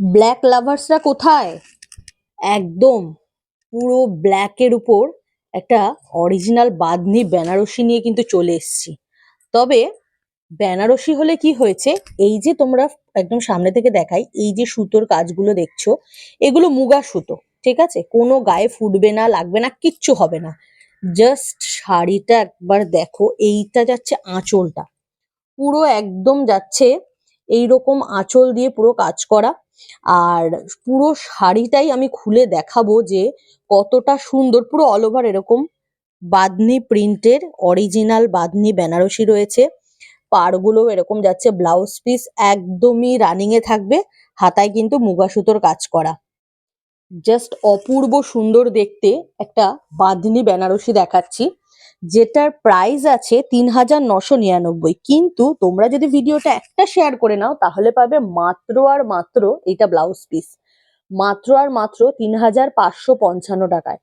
Black লাভার্সরা কোথায়? একদম পুরো ব্ল্যাকের উপর একটা অরিজিনাল বাঁধনি বেনারসি নিয়ে কিন্তু চলে এসেছি। তবে বেনারসি হলে কি হয়েছে? এই যে তোমরা একদম সামনে থেকে দেখাই, এই যে সুতোর কাজগুলো দেখছ, এগুলো মুগা সুতো, ঠিক আছে? কোনো গায়ে ফুটবে না, লাগবে না, কিচ্ছু হবে না। জাস্ট শাড়িটা একবার দেখো, এইটা যাচ্ছে আঁচলটা। পুরো একদম যাচ্ছে এইরকম আঁচল দিয়ে পুরো কাজ করা। আর পুরো শাড়িটাই আমি খুলে দেখাবো যে কতটা সুন্দর, পুরো অল ওভার এরকম বাঁধনি প্রিন্টের অরিজিনাল বাঁধনি বেনারসি রয়েছে। পাড়গুলো এরকম যাচ্ছে ব্লাউজ পিস একদমই রানিং এ থাকবে, হাতায় কিন্তু মুগা সুতোর কাজ করা। জাস্ট অপূর্ব সুন্দর দেখতে একটা বাঁধনি বেনারসি দেখাচ্ছি। যেটার প্রাইস আছে তিন হাজার নশো নিরানব্বই। কিন্তু তোমরা যদি ভিডিওটা একটা শেয়ার করে নাও, তাহলে পাবে মাত্র আর মাত্র এটা ব্লাউজ পিস মাত্র আর মাত্র তিন হাজার পাঁচশো পঞ্চান্ন টাকায়।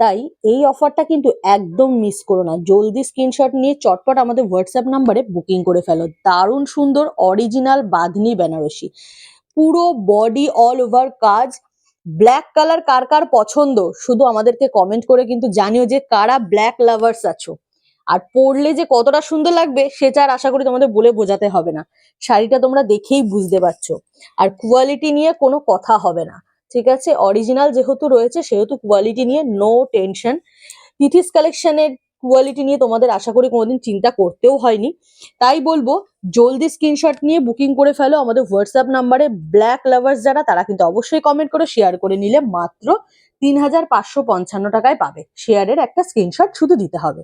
তাই এই অফারটা কিন্তু একদম মিস করো না। জলদি স্ক্রিনশট নিয়ে চটপট আমাদের হোয়াটসঅ্যাপ নাম্বারে বুকিং করে ফেলো। দারুণ সুন্দর অরিজিনাল বাঁধনি বেনারসি। পুরো বডি অল ওভার কাজ। ব্ল্যাক কালার কার কার পছন্দ? শুধু আমাদেরকে কমেন্ট করে কিন্তু জানিও যে কারা ব্ল্যাক লাভার্স আছো। আর পরলে যে কতটা সুন্দর লাগবে, সেটা আর আশা করি তোমাদের বলে বোঝাতে হবে না। শাড়িটা তোমরা দেখেই বুঝতে পারছ। আর কোয়ালিটি নিয়ে কোনো কথা হবে না। ঠিক আছে? অরিজিনাল যেহেতু রয়েছে, সেহেতু কোয়ালিটি নিয়ে নো টেনশন তিথিস কালেকশনের কোয়ালিটি নিয়ে তোমাদের আশা করি কোনোদিন চিন্তা করতেও হয়নি। তাই বলব, জলদি স্ক্রিনশট নিয়ে বুকিং করে ফেলো আমাদের হোয়াটসঅ্যাপ নাম্বারে ব্ল্যাক লাভার্স যারা, তারা কিন্তু অবশ্যই কমেন্ট করে শেয়ার করে নিলে মাত্র তিন হাজার পাঁচশো পঞ্চান্ন টাকায় পাবে। শেয়ারের একটা স্ক্রিনশট শুধু দিতে হবে।